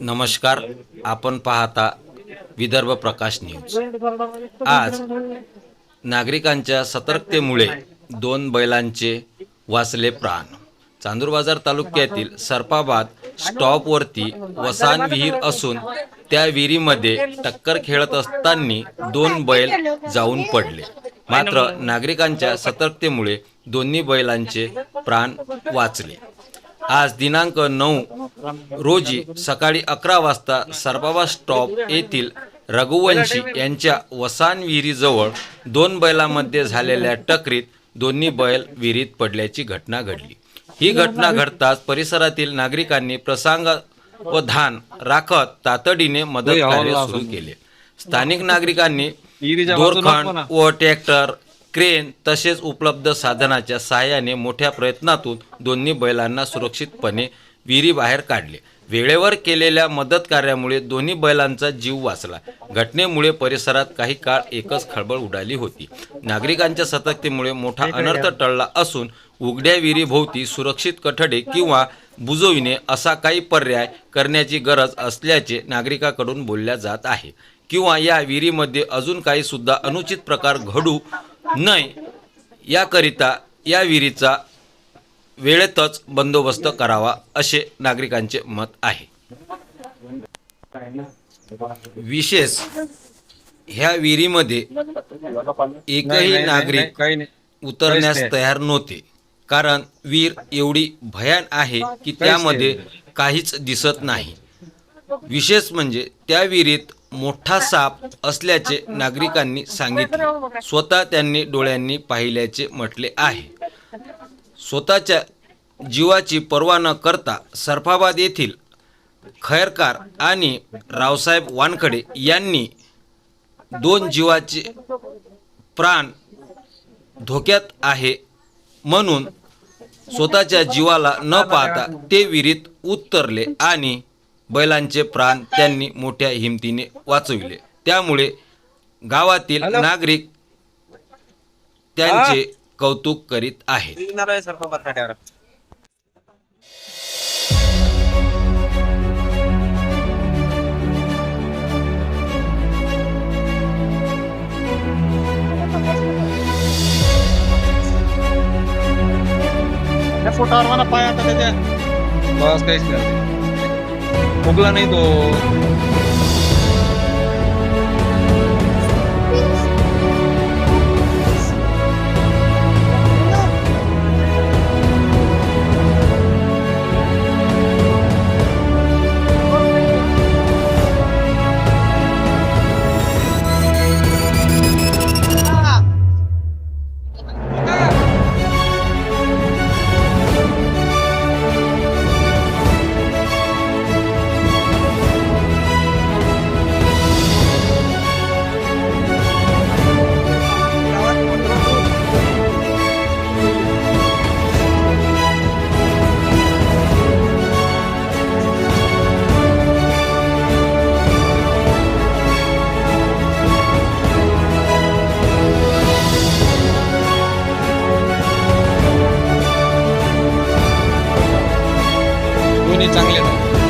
नमस्कार आपण पाहता विदर्भ प्रकाश न्यूज. आज नागरिकांच्या सतर्कतेमुळे दोन बैलांचे वाचले प्राण. चांदूर बाजार तालुक्यातील सरपाबाद स्टॉपवरती वसान विहीर असून त्या विहिरीमध्ये टक्कर खेळत असताना दोन बैल जाऊन पडले. मात्र नागरिकांच्या सतर्कतेमुळे दोन्ही बैलांचे प्राण वाचले. आज दिनांक नऊ रोजी सकाळी अकरा वाजता सरबाबा स्टॉप येथील रघुवंशी यांच्या वसान विहिरीजवळ दोन बैलांमध्ये झालेल्या टकरीत दोन्ही बैल विहिरीत पडल्याची घटना घडली. ही घटना घडताच परिसरातील नागरिकांनी प्रसंग व धान राखत तातडीने मदत कार्य सुरू केले. स्थानिक नागरिकांनी दोरखंड व ट्रॅक्टर क्रेन तसेच उपलब्ध साधनाच्या सहाय्याने मोठ्या प्रयत्नातून दोन्ही बैलांना सुरक्षितपणे विहिरीबाहेर काढले. वेळेवर केलेल्या मदत कार्यामुळे दोन्ही बैलांचा जीव वाचला. घटनेमुळे परिसरात काही काळ एकच खळबळ उडाली होती. नागरिकांच्या सतर्कतेमुळे मोठा अनर्थ टळला असून उघड्या विहिरीभोवती सुरक्षित कठडे किंवा बुजविणे असा काही पर्याय करण्याची गरज असल्याचे नागरिकाकडून बोलल्या जात आहे. किंवा या विहिरीमध्ये अजून काही सुद्धा अनुचित प्रकार घडू नये याकरिता या विहिरीचा वेळेतच बंदोबस्त करावा असे नागरिकांचे मत आहे. विशेष ह्या विहिरीमध्ये एकही नागरिक उतरण्यास. तयार नव्हते. कारण विहीर एवढी भयान आहे की त्यामध्ये काहीच दिसत नाही. विशेष म्हणजे त्या विहिरीत मोठा साप असल्याचे नागरिकांनी सांगितले. स्वतः त्यांनी डोळ्यांनी पाहिल्याचे म्हटले आहे. स्वतःच्या जीवाची पर्वा न करता सरफाबाद येथील खैरकार आणि रावसाहेब वानखडे यांनी दोन जीवाचे प्राण धोक्यात आहे म्हणून स्वतःच्या जीवाला न पाहता ते विहिरीत उतरले आणि बैलांचे प्राण त्यांनी मोठ्या हिमतीने वाचविले त्यामुळे गावातील. नागरिक त्यांचे कौतुक करीत आहेत. फोटावर मला पाय आता त्याच्या बस काहीच नाही फुगला नाही तो. कंपनी चांगल्या